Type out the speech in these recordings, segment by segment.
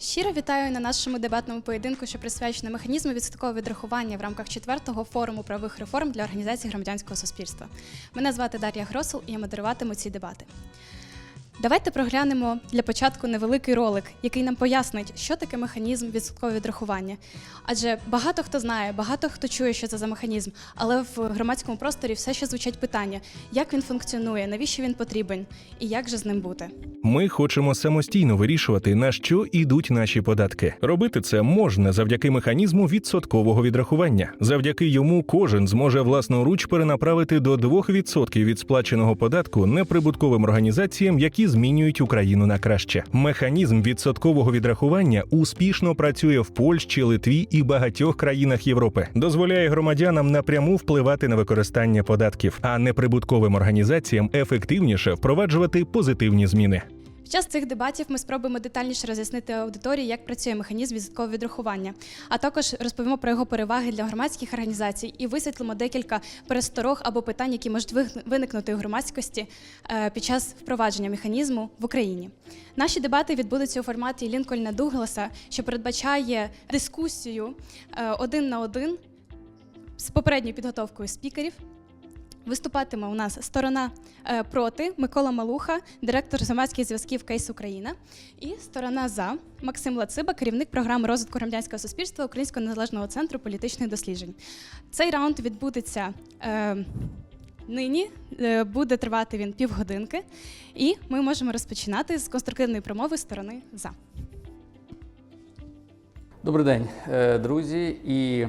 Щиро вітаю на нашому дебатному поєдинку, що присвячено механізму відсоткового відрахування в рамках четвертого форуму правових реформ для організації громадянського суспільства. Мене звати Дар'я Гросул і я модеруватиму ці дебати. Давайте проглянемо для початку невеликий ролик, який нам пояснить, що таке механізм відсоткового відрахування. Адже багато хто знає, багато хто чує, що це за механізм, але в громадському просторі все ще звучать питання, як він функціонує, навіщо він потрібен і як же з ним бути. Ми хочемо самостійно вирішувати, на що йдуть наші податки. Робити це можна завдяки механізму відсоткового відрахування. Завдяки йому кожен зможе власноруч перенаправити до 2% від сплаченого податку неприбутковим організаціям, які змінюють Україну на краще. Механізм відсоткового відрахування успішно працює в Польщі, Литві і багатьох країнах Європи. Дозволяє громадянам напряму впливати на використання податків, а неприбутковим організаціям ефективніше впроваджувати позитивні зміни. Під час цих дебатів ми спробуємо детальніше роз'яснити аудиторії, як працює механізм відсоткового відрахування, а також розповімо про його переваги для громадських організацій і висвітлимо декілька пересторог або питань, які можуть виникнути у громадськості е, під час впровадження механізму в Україні. Наші дебати відбудуться у форматі Лінкольна Дугласа, що передбачає дискусію е, один на один з попередньою підготовкою спікерів. Виступатиме у нас сторона е, проти Микола Малуха, директор громадських зв'язків Кейс Україна, і сторона за Максим Лациба, керівник програми розвитку громадянського суспільства Українського незалежного центру політичних досліджень. Цей раунд відбудеться е, нині, е, буде тривати він півгодинки, і ми можемо розпочинати з конструктивної промови сторони за. Добрий день, друзі. І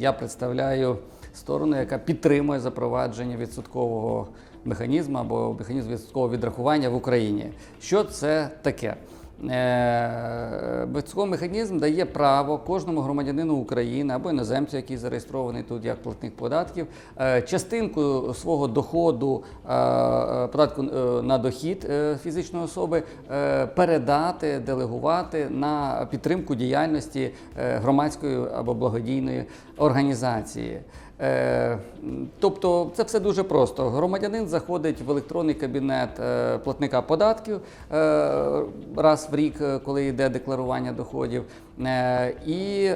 я представляю сторону, яка підтримує запровадження відсоткового механізму або механізму відсоткового відрахування в Україні. Що це таке? Відсотковий механізм дає право кожному громадянину України або іноземцю, який зареєстрований тут як платник податків, е, частинку свого доходу е, е, податку на дохід фізичної особи передати, делегувати на підтримку діяльності громадської або благодійної організації. Е, Тобто це все дуже просто. Громадянин заходить в електронний кабінет е, платника податків е, раз в рік, коли йде декларування доходів, і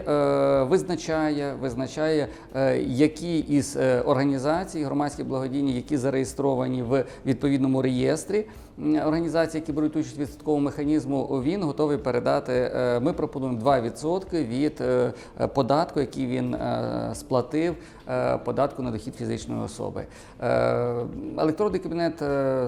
визначає, визначає, які із організацій, громадські благодійні, які зареєстровані в відповідному реєстрі. Організації, які беруть участь відсотковому механізму, він готовий передати. е, Ми пропонуємо 2% від е, податку, який він е, сплатив, податку на дохід фізичної особи. Електронний кабінет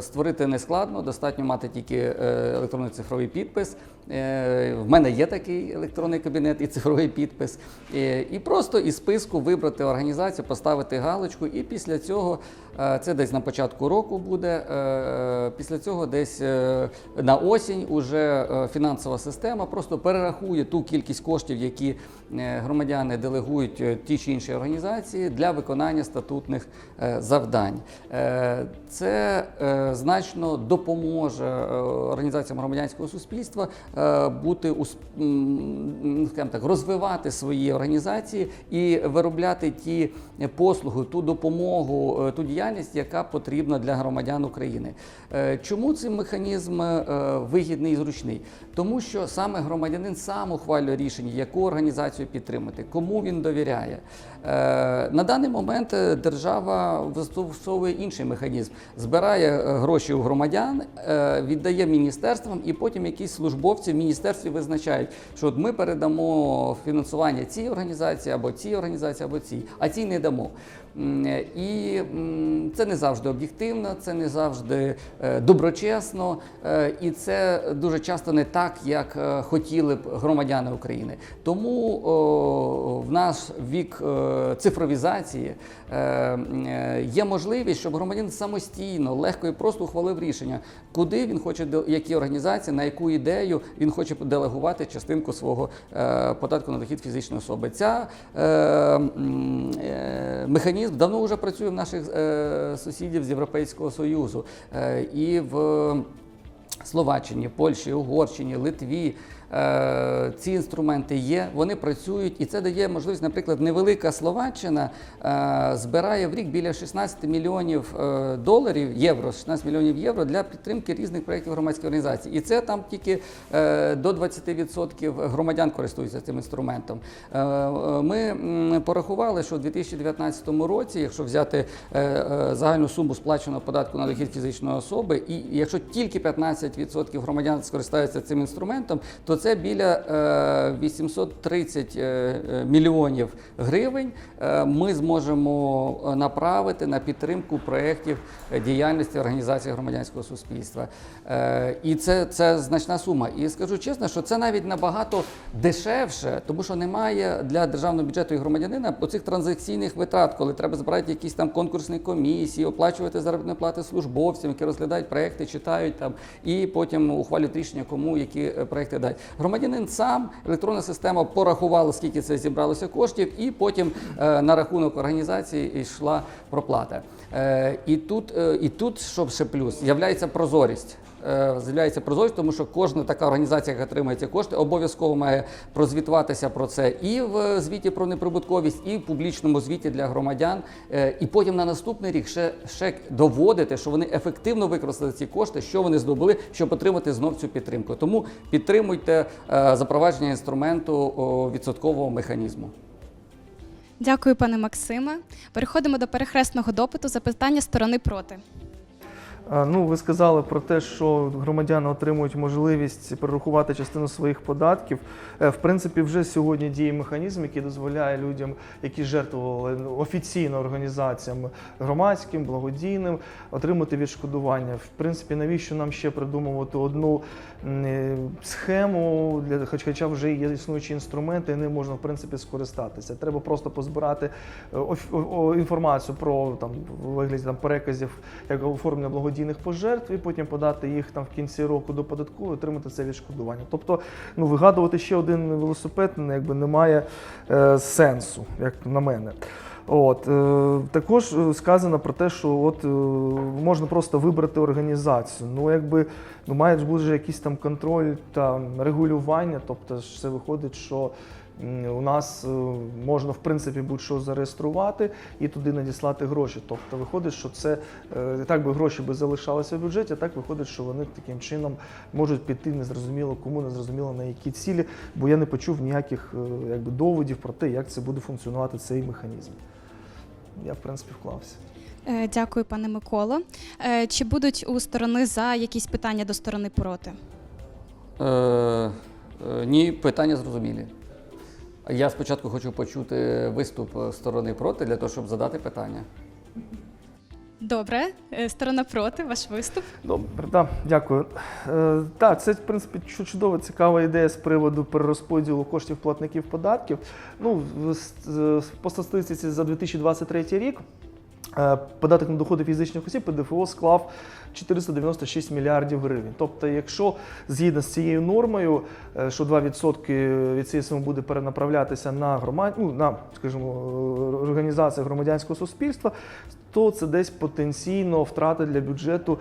створити не складно, достатньо мати тільки електронний цифровий підпис. Е, В мене є такий електронний кабінет і цифровий підпис. Е, І просто із списку вибрати організацію, поставити галочку, і після цього е, це десь на початку року буде. Після цього десь на осінь уже фінансова система просто перерахує ту кількість коштів, які громадяни делегують ті чи інші організації для виконання статутних завдань. Це значно допоможе організаціям громадянського суспільства бути скажімо так, розвивати свої організації і виробляти ті послуги, ту допомогу, е, ту діяльність, яка потрібна для громадян України. Е, Чому цей механізм е, вигідний і зручний? Тому що саме громадянин сам ухвалює рішення, яку організацію підтримати, кому він довіряє. Е, На даний момент е, держава застосовує інший механізм: збирає е, гроші у громадян, віддає міністерствам, і потім якісь службовці в міністерстві визначають, що от ми передамо фінансування цій організації або цій організації, або цій, а цій не дамо. І це не завжди об'єктивно, це не завжди е, доброчесно, е, і це дуже часто не так, як е, хотіли б громадяни України. Тому в наш вік цифровізації є можливість, щоб громадянин самостійно, легко і просто ухвалив рішення, куди він хоче які організації, на яку ідею він хоче делегувати частинку свого податку на дохід фізичної особи. Ця м, е, механізм давно вже працює в наших е, сусідів з Європейського Союзу Е, і в Словаччині, Польщі, Угорщині, Литві. Е, ці інструменти є, вони працюють, і це дає можливість, наприклад, невелика Словаччина е, збирає в рік біля 16 мільйонів е, доларів євро, 16 мільйонів євро для підтримки різних проєктів громадських організацій. І це там тільки до 20% громадян користуються цим інструментом. Ми порахували, що у 2019 році, якщо взяти загальну суму сплаченого податку на дохід фізичної особи, і якщо тільки 15% громадян скористаються цим інструментом, то це біля е, 830 е, е, мільйонів гривень е, ми зможемо е, направити на підтримку проєктів е, діяльності організації громадянського суспільства. Е, І це, це значна сума. І скажу чесно, що це навіть набагато дешевше, тому що немає для державного бюджету і громадянина оцих транзакційних витрат, коли треба збирати якісь там конкурсні комісії, оплачувати заробітні плати службовцям, які розглядають проекти, читають там і потім ухвалюють рішення, кому які е, проекти дають. Громадянин сам електронна система порахувала, скільки це зібралося коштів, і потім е, на рахунок організації йшла проплата. Е, і тут, е, і тут, що ще плюс, з'являється прозорість. Е, З'являється прозорість, тому що кожна така організація, яка отримує ці кошти, обов'язково має прозвітуватися про це і в звіті про неприбутковість, і в публічному звіті для громадян. Е, І потім на наступний рік ще, ще доводити, що вони ефективно використали ці кошти, що вони здобули, щоб отримати знов цю підтримку. Тому підтримуйте е, запровадження інструменту відсоткового механізму. Дякую, пане Максиме. Переходимо до перехресного допиту. Запитання сторони проти. Ну, ви сказали про те, що громадяни отримують можливість перерахувати частину своїх податків. Е, В принципі, вже сьогодні діє механізм, який дозволяє людям, які жертвували офіційно організаціям громадським, благодійним, отримати відшкодування. В принципі, навіщо нам ще придумувати одну е, схему, для хоч- хоча вже є існуючі інструменти, і ним можна в принципі скористатися. Треба просто позбирати е, інформацію про там вигляді там переказів як оформлення благодійних пожертв, і потім подати їх там в кінці року до податку і отримати це відшкодування. Тобто, ну вигадувати ще один велосипед ну, якби немає е, сенсу, як на мене. От е, також е, сказано про те, що от е, можна просто вибрати організацію. Ну якби ну має бути якийсь там контроль та регулювання. Тобто ж виходить, що у нас е, можна в принципі будь-що зареєструвати і туди надіслати гроші. Тобто виходить, що це е, так би гроші би залишалися в бюджеті, а так виходить, що вони таким чином можуть піти незрозуміло кому, незрозуміло на які цілі, бо я не почув ніяких е, якби доводів про те, як це буде функціонувати цей механізм. Я в принципі вклався. Дякую, пане Миколо. Чи будуть у сторони за якісь питання до сторони проти? Е, е, ні, питання зрозумілі. Я спочатку хочу почути виступ е, сторони проти для того, щоб задати питання. Добре, Е, сторона проти, ваш виступ. Добре, да, дякую. Е, так, це в принципі чу- чудова, цікава ідея з приводу перерозподілу коштів платників податків. Ну, в- з- по статистиці за 2023 рік. Е, Податок на доходи фізичних осіб ПДФО склав 496 мільярдів гривень. Тобто, якщо згідно з цією нормою, е, що 2% від цієї суми буде перенаправлятися на громад... ну, на, скажімо, е, організації громадянського суспільства, то це десь потенційно втрата для бюджету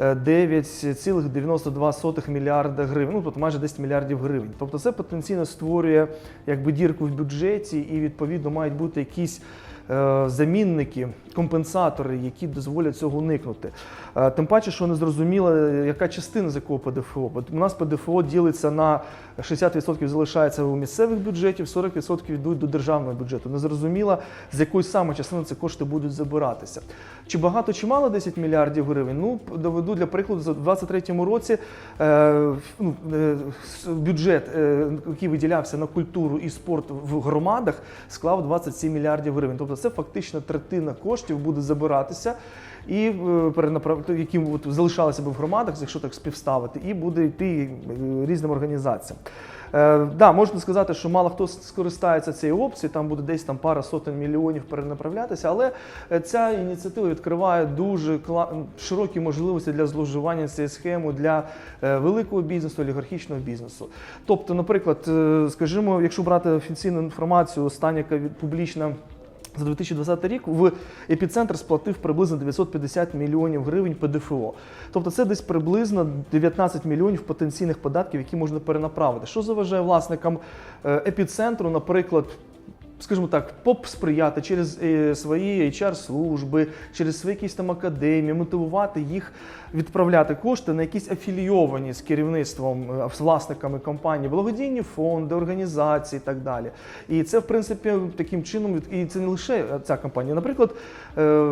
е, 9,92 мільярда гривень, ну тобто майже 10 мільярдів гривень. Тобто це потенційно створює якби дірку в бюджеті, і відповідно мають бути якісь е, замінники, компенсатори, які дозволять цього уникнути. Е, Тим паче, що не зрозуміло, яка частина з якого ПДФО. Бо у нас ПДФО ділиться на 60% залишається у місцевих бюджетів, 40% йдуть до державного бюджету. Не зрозуміло, з якої саме частини ці кошти будуть забиратися. Чи багато, чи мало 10 мільярдів гривень? Ну, доведу для прикладу, за 2023 році е, ну, е, бюджет, е, який виділявся на культуру і спорт в громадах, склав 27 мільярдів гривень. Тобто це фактично третина коштів буде забиратися. І е, перенаправ- які от залишалися б в громадах, якщо так співставити, і буде йти е, різним організаціям. Е, да, можна сказати, що мало хто скористається цією опцією, там буде десь там пара сотень мільйонів перенаправлятися, але е, ця ініціатива відкриває дуже широкі можливості для зловживання цією схемою для великого бізнесу, олігархічного бізнесу. Тобто, наприклад, скажімо, якщо брати офіційну інформацію, остання публічна За 2020 рік в епіцентр сплатив приблизно 950 мільйонів гривень ПДФО. Тобто це десь приблизно 19 мільйонів потенційних податків, які можна перенаправити. Що заважає власникам е, епіцентру, наприклад, скажімо так, посприяти через е, свої HR-служби, через свої якісь там академії, мотивувати їх відправляти кошти на якісь афілійовані з керівництвом, е, з власниками компанії, благодійні фонди, організації і так далі. І це, в принципі, таким чином, і це не лише ця компанія. Наприклад, е,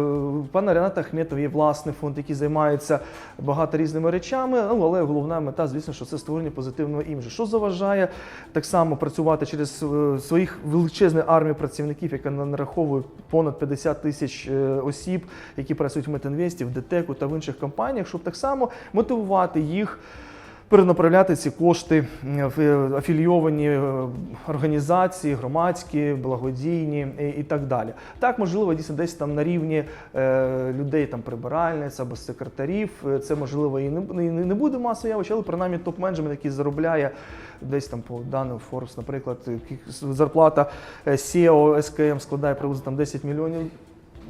пана Рената Ахметова є власний фонд, який займається багато різними речами. Ну, але головна мета, звісно, що це створення позитивного іміджу. Що заважає так само працювати через своїх величезну армію працівників, яка на- нараховує понад 50 тисяч е, осіб, які працюють в Метинвесті, в ДТЕКу та в інших компаніях, щоб так само мотивувати їх. Перенаправляти ці кошти в е, афілійовані е, організації, громадські, благодійні і, так далі. Так, можливо, дійсно десь там на рівні е, людей там прибиральниць або секретарів. Це можливо і не, не буде масове явище, але принаймні топ-менеджмент, який заробляє десь там по даним Forbes, наприклад, зарплата SEO, SKM складає приблизно там 10 мільйонів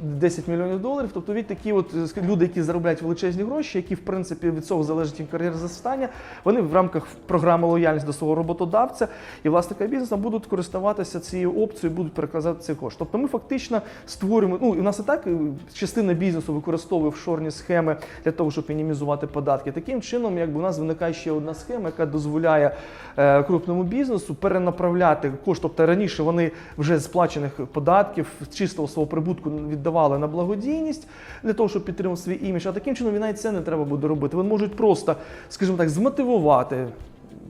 10 мільйонів доларів. Тобто від такі от е, люди, які заробляють величезні гроші, які в принципі від цього залежить їм кар'єра зростання, вони в рамках програми лояльність до свого роботодавця і власника бізнесу будуть користуватися цією опцією, будуть переказати цей кошт. Тобто ми фактично створюємо. Ну і у нас і так е, частина бізнесу використовує офшорні схеми для того, щоб мінімізувати податки. Таким чином, якби у нас виникає ще одна схема, яка дозволяє е, крупному бізнесу перенаправляти кошти. Тобто раніше вони вже сплачених податків чистого свого прибутку віддавали на благодійність для того, щоб підтримати свій імідж. А таким чином і навіть це не треба буде робити. Вони можуть просто, скажімо так, змотивувати.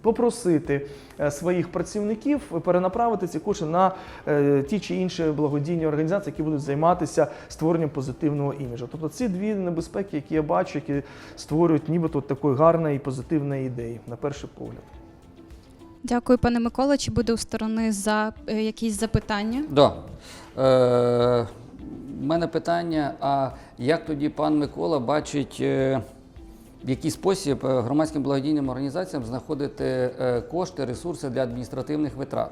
Попросити е, своїх працівників перенаправити ці кошти на е, ті чи інші благодійні організації, які будуть займатися створенням позитивного іміджу. Тобто ці дві небезпеки, які я бачу, які створюють нібито такої гарної і позитивної ідеї, на перший погляд. Дякую, пане Микола. Чи буде у сторони за е, якісь запитання? Да. Е, в мене питання: а як тоді пан Микола бачить, е, в який спосіб е, громадським благодійним організаціям знаходити е, кошти, ресурси для адміністративних витрат?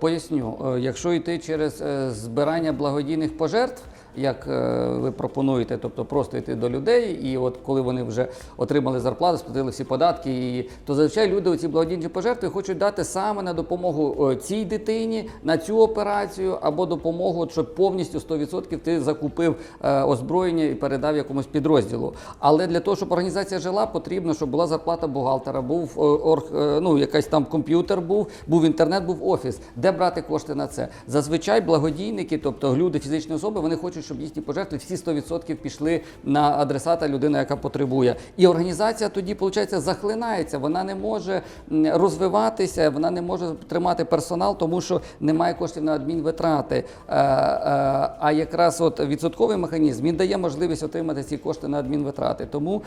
Поясню, якщо йти через збирання благодійних пожертв, як е, ви пропонуєте, тобто просто йти до людей, і от коли вони вже отримали зарплату, сплатили всі податки, і то зазвичай люди ці благодійні пожертви хочуть дати саме на допомогу е, цій дитині, на цю операцію, або допомогу, щоб повністю 100% ти закупив е, озброєння і передав якомусь підрозділу. Але для того, щоб організація жила, потрібно, щоб була зарплата бухгалтера, був орг, ну, якийсь там комп'ютер, був, був інтернет, був офіс. Де брати кошти на це? Зазвичай благодійники, тобто люди, фізичні особи, вони хочуть, щоб їхні пожертви всі 100% пішли на адресата людини, яка потребує. І організація тоді, виходить, захлинається. Вона не може розвиватися, вона не може тримати персонал, тому що немає коштів на адмінвитрати. Е, е, А якраз от відсотковий механізм він дає можливість отримати ці кошти на адмінвитрати. Тому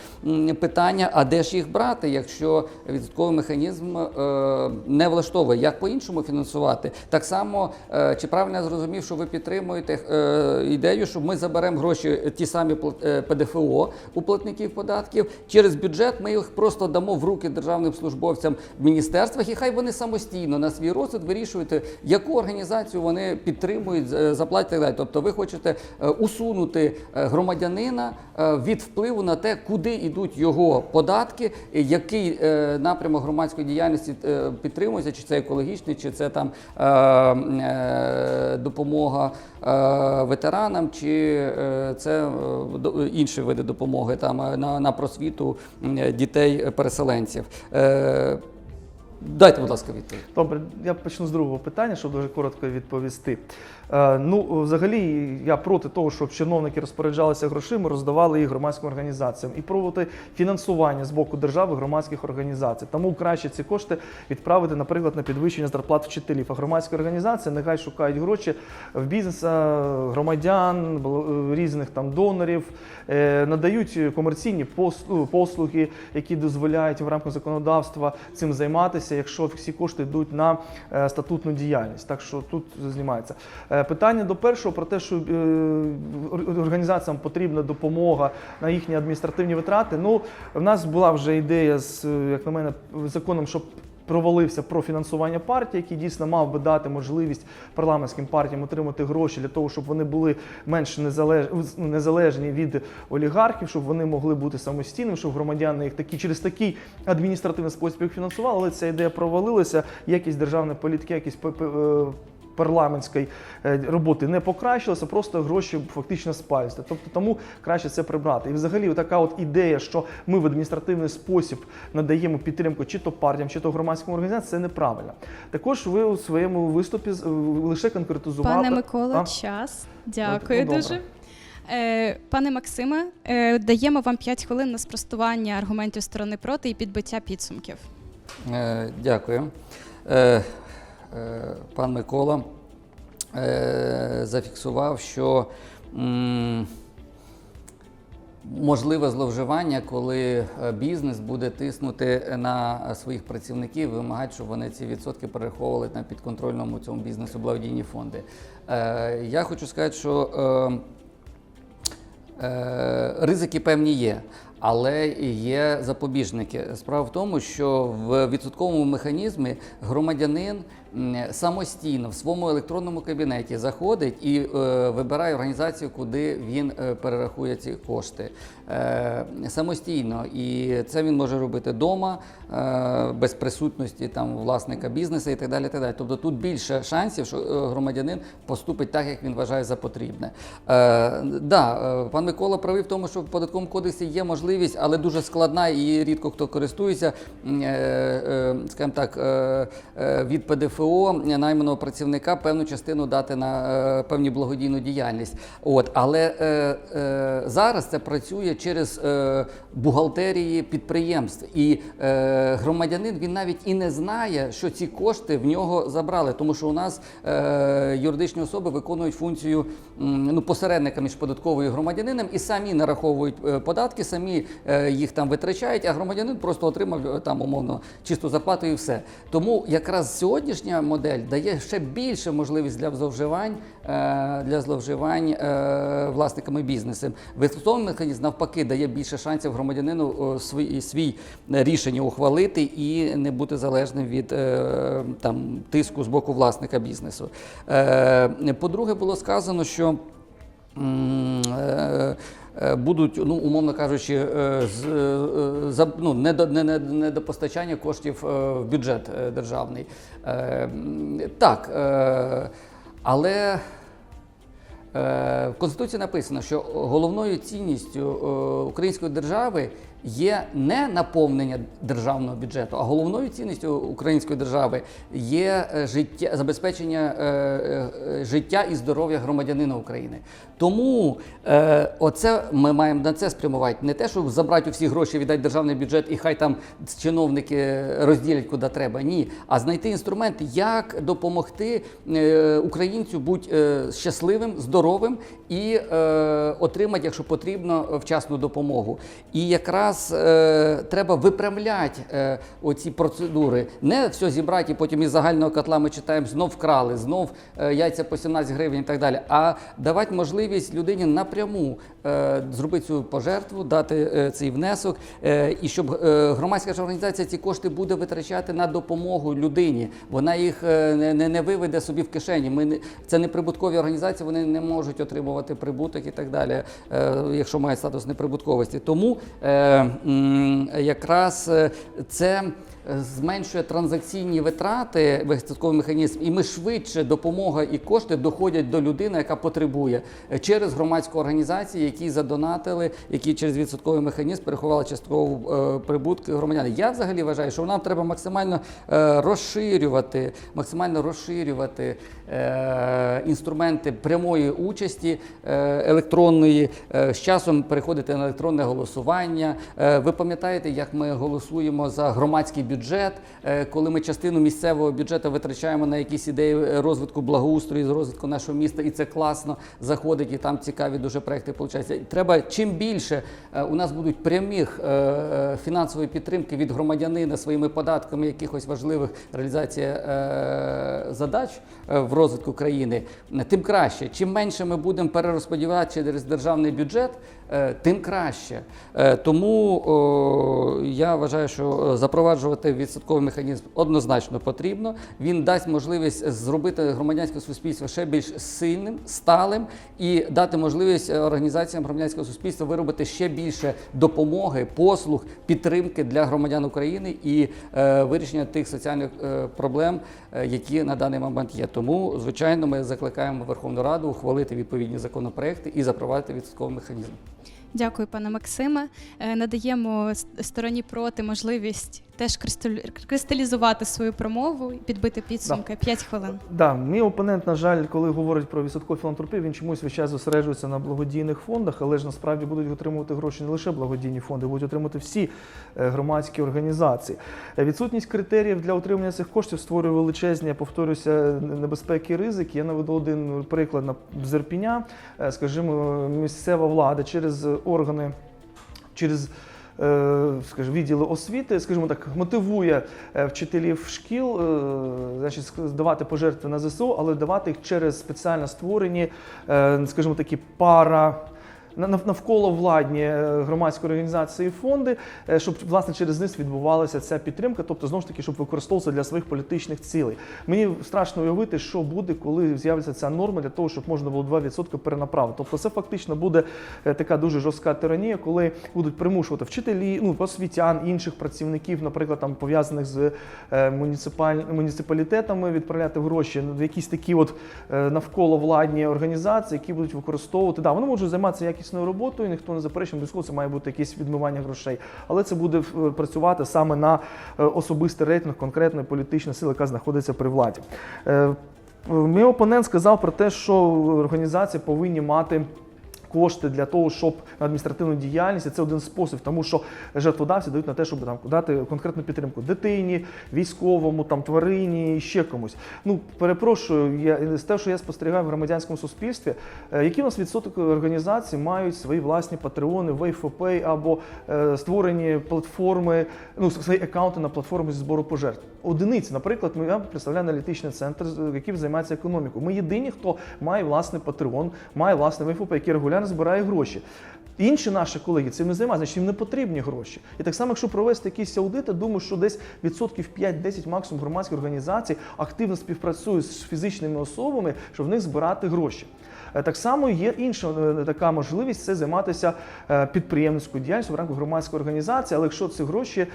питання: а де ж їх брати, якщо відсотковий механізм е, не влаштовує? Як по-іншому фінансувати? Так само, чи правильно я зрозумів, що ви підтримуєте е, ідею, що ми заберемо гроші е, ті самі пла- е, ПДФО у платників податків через бюджет. Ми їх просто дамо в руки державним службовцям в міністерствах, і хай вони самостійно на свій розсуд вирішують, е, яку організацію вони підтримують, заплатять так далі. Тобто, ви хочете усунути громадянина від впливу на те, куди йдуть його податки, який напрямок громадської діяльності підтримується, чи це екологічний, чи це там допомога ветеранам, чи е, це е, інші види допомоги там е, на, на просвіту дітей-переселенців. Е, Дайте, будь ласка, відповідь. Добре, я почну з другого питання, щоб дуже коротко відповісти. Е, ну, взагалі, я проти того, щоб чиновники розпоряджалися грошима, роздавали їх громадським організаціям і проти фінансування з боку держави громадських організацій. Тому краще ці кошти відправити, наприклад, на підвищення зарплат вчителів. А громадські організації нехай шукають гроші в бізнесу, громадян, різних там донорів, е, надають комерційні пос- послуги, які дозволяють в рамках законодавства цим займатися, якщо всі кошти йдуть на е, статутну діяльність. Так що тут знімається. Е, Питання до першого про те, що е, організаціям потрібна допомога на їхні адміністративні витрати. Ну, в нас була вже ідея з, як на мене, законом, щоб провалився про фінансування партії, який дійсно мав би дати можливість парламентським партіям отримати гроші для того, щоб вони були менш ну, незалежні від олігархів, щоб вони могли бути самостійними, щоб громадяни їх такі через такий адміністративний спосіб їх фінансували. Але ця ідея провалилася. Якість державної політики, якість е, парламентської е, роботи не покращилося, просто гроші фактично спалюються. Тобто тому краще це прибрати. І взагалі така от ідея, що ми в адміністративний спосіб надаємо підтримку чи то партіям, чи то громадським організаціям, це неправильно. Також ви у своєму виступі лише конкретизували. Пане Микола, А? час. Дякую Ну, дуже. Е, Пане Максиме, е, даємо вам 5 хвилин на спростування аргументів сторони проти і підбиття підсумків. Е, Дякую. Е, Пан Микола е, зафіксував, що можливе зловживання, коли е, бізнес буде тиснути на своїх працівників, вимагати, щоб вони ці відсотки перераховували на підконтрольному цьому бізнесу благодійні фонди. Я хочу сказати, що Ризики певні є, але є запобіжники. Справа в тому, що в відсотковому механізмі громадянин самостійно в своєму електронному кабінеті заходить і е, вибирає організацію, куди він е, перерахує ці кошти самостійно. І це він може робити вдома, е, без присутності там власника бізнесу і так далі. Так далі. Тобто тут більше шансів, що е, громадянин поступить так, як він вважає за потрібне. Е, да, е, пан Микола правий в тому, що в податковому кодексі є можливість, але дуже складна і рідко хто користується, е, е, скажімо так, е, е, від ПДФО найманого працівника певну частину дати на е, певні благодійну діяльність. От, але е, е, зараз це працює через е, бухгалтерії підприємств. І е, громадянин він навіть і не знає, що ці кошти в нього забрали, тому що у нас е, юридичні особи виконують функцію м, ну, посередника між податковою і громадянином і самі нараховують е, податки, самі е, їх там витрачають, а громадянин просто отримав е, там умовно чисту зарплату і все. Тому якраз сьогоднішня модель дає ще більше можливість для зловживань е, для зловживань е, власниками бізнесу. Висотовий механізм навпаки дає більше шансів громадянину е, свій, свій рішення ухвалити і не бути залежним від е, там тиску з боку власника бізнесу. Е, По-друге, було сказано, що е, е, будуть, ну, умовно кажучи, е, е, за, ну, недо, не, не, недопостачання коштів е, в бюджет е, державний. Е, Так, е, але Е, В Конституції написано, що головною цінністю е, української держави є не наповнення державного бюджету, а головною цінністю української держави є е, життя, забезпечення е, е, життя і здоров'я громадянина України. Тому е, оце ми маємо на це спрямувати. Не те, щоб забрати всі гроші, віддати державний бюджет, і хай там чиновники розділять куди треба. Ні, а знайти інструмент, як допомогти е, українцю бути е, щасливим, здоровим і е, отримати, якщо потрібно, вчасну допомогу. І якраз е, треба виправляти е, оці процедури. Не все зібрати і потім із загального котла ми читаємо, знов вкрали, знов е, яйця по 17 гривень і так далі. А давати можливість людині напряму е, зробити цю пожертву, дати е, цей внесок, е, і щоб е, громадська ж організація ці кошти буде витрачати на допомогу людині. Вона їх е, не, не, виведе собі в кишені. Ми не, це не прибуткові організації, вони не можуть отримувати прибуток і так далі, е, якщо мають статус неприбутковості. Тому е, якраз е, це. Зменшує транзакційні витрати висадковий механізм, і ми швидше допомога і кошти доходять до людини, яка потребує е, через громадську організацію, які задонатили, які через відсотковий механізм переховали часткову е, прибутки громадян. Я взагалі вважаю, що нам треба максимально е, розширювати, максимально розширювати інструменти прямої участі електронної, з часом переходити на електронне голосування. Ви пам'ятаєте, як ми голосуємо за громадський бюджет, е, коли ми частину місцевого бюджету витрачаємо на якісь ідеї розвитку благоустрою, розвитку нашого міста, і це класно заходить, і там цікаві дуже проекти получаються. Треба чим більше е, у нас будуть прямих е, е, фінансової підтримки від громадянина своїми податками якихось важливих реалізація е, задач е, в розвитку країни, тим краще. Чим менше ми будемо перерозподіляти через державний бюджет, е, тим краще. Е, Тому я вважаю, що е, запроваджувати відсотковий механізм однозначно потрібно. Він дасть можливість зробити громадянське суспільство ще більш сильним, сталим і дати можливість е, організаціям громадянського суспільства виробити ще більше допомоги, послуг, підтримки для громадян України і е, вирішення тих соціальних е, проблем, е, які на даний момент є. Тому, звичайно, ми закликаємо Верховну Раду ухвалити відповідні законопроекти і запровадити відсотковий механізм. Дякую, пане Максиме. Е, Надаємо стороні проти можливість теж кристалізувати свою промову і підбити підсумки. П'ять хвилин. Да, мій опонент, на жаль, коли говорить про відсоткову філантропію, він чомусь весь час зосереджується на благодійних фондах, але ж насправді будуть отримувати гроші не лише благодійні фонди, будуть отримати всі е, громадські організації. Е, Відсутність критеріїв для отримання цих коштів створює величезні, я повторюся, небезпеки і ризики. Я наведу один приклад на з Е, Скажімо, місцева влада через органи, через скажімо, відділи освіти, скажімо так, мотивує е, вчителів шкіл, е, значить, здавати пожертви на ЗСУ, але давати їх через спеціально створені, е, скажімо такі, пара. На- Навколо владні е, громадські організації фонди, е, щоб власне через них відбувалася ця підтримка, тобто знову ж таки, щоб використовуватися для своїх політичних цілей. Мені страшно уявити, що буде, коли з'явиться ця норма для того, щоб можна було 2% перенаправити. Тобто, це фактично буде е, така дуже жорстка тиранія, коли будуть примушувати вчителі, ну освітян, інших працівників, наприклад, там пов'язаних з муніципаль... муніципалітетами, відправляти гроші в якісь такі от навколо владні організації, які будуть використовувати. Да, вони можуть займатися якісною роботою, ніхто не заперечує, обов'язково це має бути якесь відмивання грошей, але це буде е, працювати саме на е, особистий рейтинг конкретної політичної сили, яка знаходиться при владі. Е, Мій опонент сказав про те, що організації повинні мати. Кошти для того, щоб на адміністративну діяльність, і це один спосіб, тому що жертводавці дають на те, щоб там дати конкретну підтримку дитині, військовому, там тварині, ще комусь. Ну перепрошую, я з те, що я спостерігаю в громадянському суспільстві, е, які у нас відсоток організацій мають свої власні патреони, Wayfopay або е, створені платформи, ну свої аккаунти на платформі зі збору пожертв. Одиниці, наприклад, я представляю аналітичний центр, який займається економікою. Ми єдині, хто має власний патреон, має власний Wayfopay, який регулярно збирає гроші. Інші наші колеги цим не займаються, значить їм не потрібні гроші. І так само, якщо провести якісь аудити, думаю, що десь відсотків 5-10 максимум громадських організацій активно співпрацюють з фізичними особами, щоб в них збирати гроші. Е, Так само є інша е, така можливість це займатися е, підприємницькою діяльністю в рамках громадської організації, але якщо ці гроші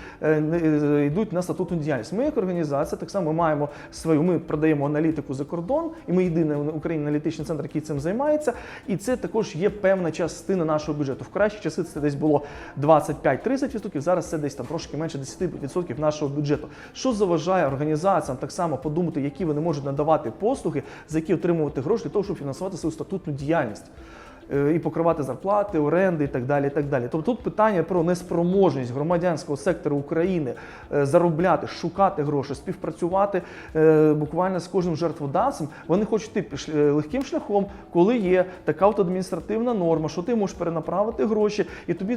йдуть на статутну діяльність. Ми як організація так само маємо свою. Ми продаємо аналітику за кордон, і ми єдиний Україні аналітичний центр, який цим займається. І це також є певна частина нашого бюджету. В кращі часи це десь було 25-30%, Зараз це десь там трошки менше 10% нашого бюджету. Що заважає організаціям так само подумати, які вони можуть надавати послуги, за які отримувати гроші для того, щоб фінансувати свою статутну діяльність. Е, І покривати зарплати, оренди і так далі. І так далі. Тобто тут питання про неспроможність громадянського сектору України е, заробляти, шукати гроші, співпрацювати е, буквально з кожним жертводавцем. Вони хочуть йти легким шляхом, коли є така от адміністративна норма, що ти можеш перенаправити гроші, і тобі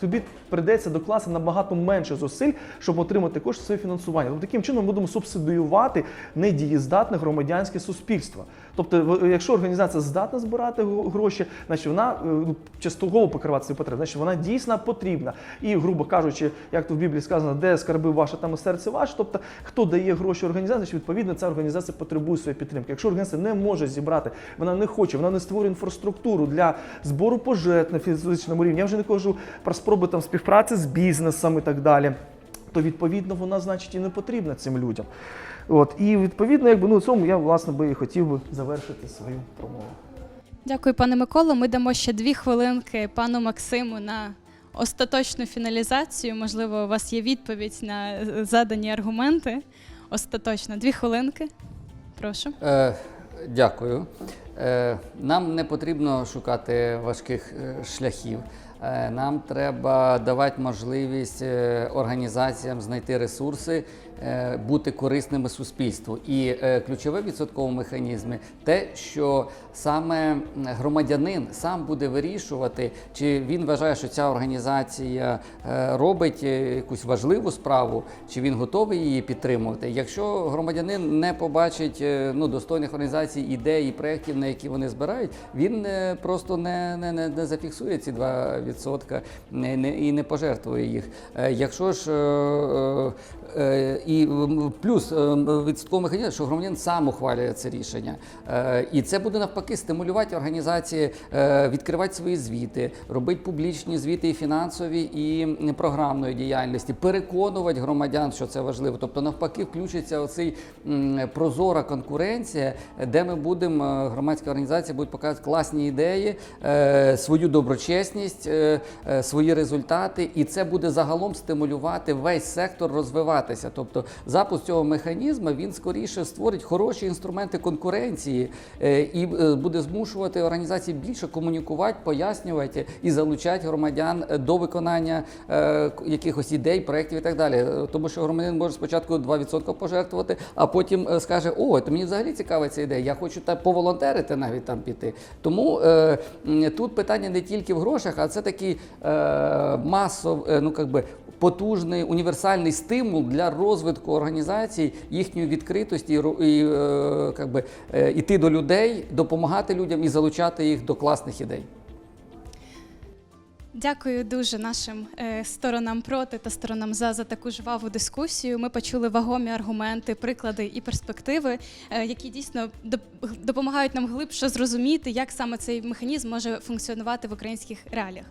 тобі прийдеться докласти набагато менше зусиль, щоб отримати кошти своє фінансування. Тобто таким чином ми будемо субсидіювати недієздатне громадянське суспільство. Тобто, якщо організація здатна збирати гроші, значить вона е, ну, частково покривати свої потреби, значить вона дійсно потрібна. І, грубо кажучи, як то в Біблії сказано, де скарби ваші, там і серце ваше. Тобто, хто дає гроші організації, значить, відповідно ця організація потребує своєї підтримки. Якщо організація не може зібрати, вона не хоче, вона не створює інфраструктуру для збору пожертв на фізичному рівні. Я вже не кажу про спроби там співпраці з бізнесом і так далі. То відповідно вона, значить, і не потрібна цим людям. От і відповідно, якби ну цьому я власне би і хотів би завершити свою промову. Дякую, пане Миколо. Ми дамо ще дві хвилинки пану Максиму на остаточну фіналізацію. Можливо, у вас є відповідь на е, задані аргументи. Остаточно, дві хвилинки. Прошу. Е, дякую. Е, нам не потрібно шукати важких е, шляхів. Е, нам треба давати можливість організаціям знайти ресурси, бути корисними суспільству. І е, ключове в відсотковому механізмі те, що саме громадянин сам буде вирішувати, чи він вважає, що ця організація е, робить е, якусь важливу справу, чи він готовий її підтримувати. Якщо громадянин не побачить е, ну, достойних організацій, ідей і проєктів, на які вони збирають, він е, просто не, не, не, не зафіксує ці 2% не, не, і не пожертвує їх. Е, Якщо ж е, е, е, і плюс е, м, відсотковий механізм, що громадянин сам ухвалює це рішення, Е, і це буде навпаки стимулювати організації е, відкривати свої звіти, робити публічні звіти і фінансові, і програмної діяльності, переконувати громадян, що це важливо. Тобто, навпаки, включиться оцей прозора конкуренція, де ми будемо, е, громадські організації будуть показувати класні ідеї, свою доброчесність, свої результати, і це буде загалом стимулювати весь сектор розвиватися. Тобто, запуск цього механізму він скоріше створить хороші інструменти конкуренції е, і е, буде змушувати організації більше комунікувати, пояснювати і залучати громадян е, до виконання якихось ідей, проєктів і так далі. Тому що громадянин може спочатку 2% пожертвувати, а потім скаже: О, то мені взагалі цікава ця ідея, я хочу та поволонтерити навіть там піти. Тому тут питання не тільки в грошах, а це такий масов, е, ну как би. Потужний універсальний стимул для розвитку організацій, їхньої відкритості і, е, би, е, іти до людей, допомагати людям і залучати їх до класних ідей. Дякую дуже нашим е, сторонам проти та сторонам за за таку жваву дискусію. Ми почули вагомі аргументи, приклади і перспективи, які дійсно доп- допомагають нам глибше зрозуміти, як саме цей механізм може функціонувати в українських реаліях.